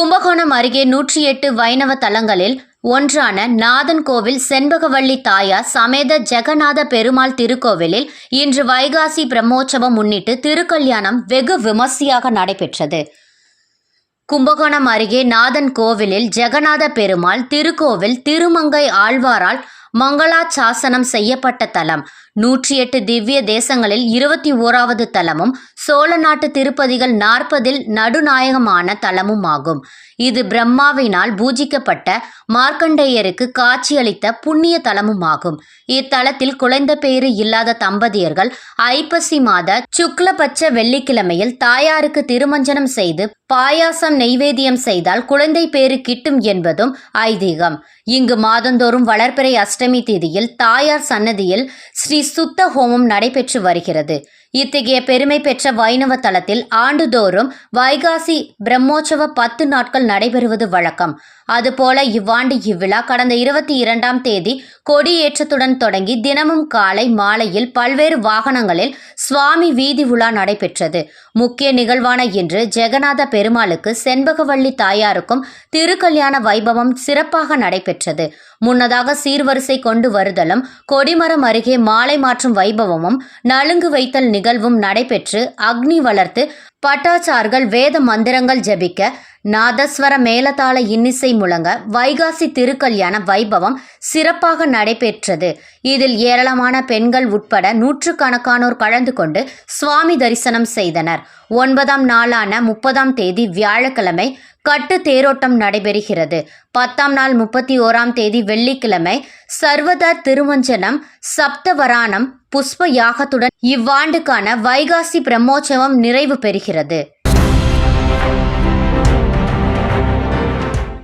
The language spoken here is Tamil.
கும்பகோணம் அருகே நூற்றி எட்டு வைணவ தலங்களில் ஒன்றான நாதன் கோவில் செண்பகவள்ளி தாயார் சமேத ஜெகநாத பெருமாள் திருக்கோவிலில் இன்று வைகாசி பிரம்மோற்சவம் முன்னிட்டு திருக்கல்யாணம் வெகு விமர்சையாக நடைபெற்றது. கும்பகோணம் அருகே நாதன் கோவிலில் ஜெகநாத பெருமாள் திருக்கோவில் திருமங்கை ஆழ்வாரால் மங்களாச்சாசனம் செய்யப்பட்ட தலம். நூற்றி எட்டு திவ்ய தேசங்களில் இருபத்தி ஓராவது தலமும் சோழ நாட்டு திருப்பதிகள் நாற்பதில் நடுநாயகமான தலமும் ஆகும் இது பிரம்மாவினால் பூஜிக்கப்பட்ட மார்க்கண்டேயருக்கு காட்சியளித்த புண்ணிய தலமும் ஆகும் இத்தலத்தில் குழந்தை பேறு இல்லாத தம்பதியர்கள் ஐப்பசி மாத சுக்லபட்ச வெள்ளிக்கிழமையில் தாயாருக்கு திருமஞ்சனம் செய்து பாயாசம் நெய்வேதியம் செய்தால் குழந்தை பேறு கிட்டும் என்பதும் ஐதீகம். இங்கு மாதந்தோறும் வளர்பிறை அஷ்டமி தேதியில் தாயார் சன்னதியில் ஸ்ரீ ஸ்ரீ சுத்த ஹோமம் நடைபெற்று வருகிறது. இத்தகைய பெருமை பெற்ற வைணவ தலத்தில் ஆண்டுதோறும் வைகாசி பிரம்மோற்சவ பத்து நாட்கள் நடைபெறுவது வழக்கம். அதுபோல இவ்வாண்டு இவ்விழா கடந்த இருபத்தி இரண்டாம் தேதி கொடியேற்றத்துடன் தொடங்கி தினமும் காலை மாலையில் பல்வேறு வாகனங்களில் சுவாமி வீதி உலா நடைபெற்றது. முக்கிய நிகழ்வான இன்று ஜெகநாத பெருமாளுக்கு செண்பகவள்ளி தாயாருக்கும் திருக்கல்யாண வைபவம் சிறப்பாக நடைபெற்றது. முன்னதாக சீர்வரிசை கொண்டு வருதலும் கொடிமரம் அருகே மாலை மாற்றும் வைபவமும் நலுங்கு வைத்தல் நிகழ்வும் நடைபெற்று அக்னி வளர்த்து பட்டாச்சார்கள் வேத மந்திரங்கள் ஜபிக்க நாதஸ்வர மேலதாள இன்னிசை முழங்க வைகாசி திருக்கல்யாண வைபவம் சிறப்பாக நடைபெற்றது. இதில் ஏராளமான பெண்கள் உட்பட நூற்றுக்கணக்கானோர் கலந்து கொண்டு சுவாமி தரிசனம் செய்தனர். ஒன்பதாம் நாளான முப்பதாம் தேதி வியாழக்கிழமை கட்டு தேரோட்டம் நடைபெறுகிறது. பத்தாம் நாள் முப்பத்தி ஓராம் தேதி வெள்ளிக்கிழமை சர்வத திருமஞ்சனம் சப்தவராணம் புஷ்ப யாகத்துடன் இவ்வாண்டுக்கான வைகாசி பிரம்மோற்சவம் நிறைவு பெறுகிறது.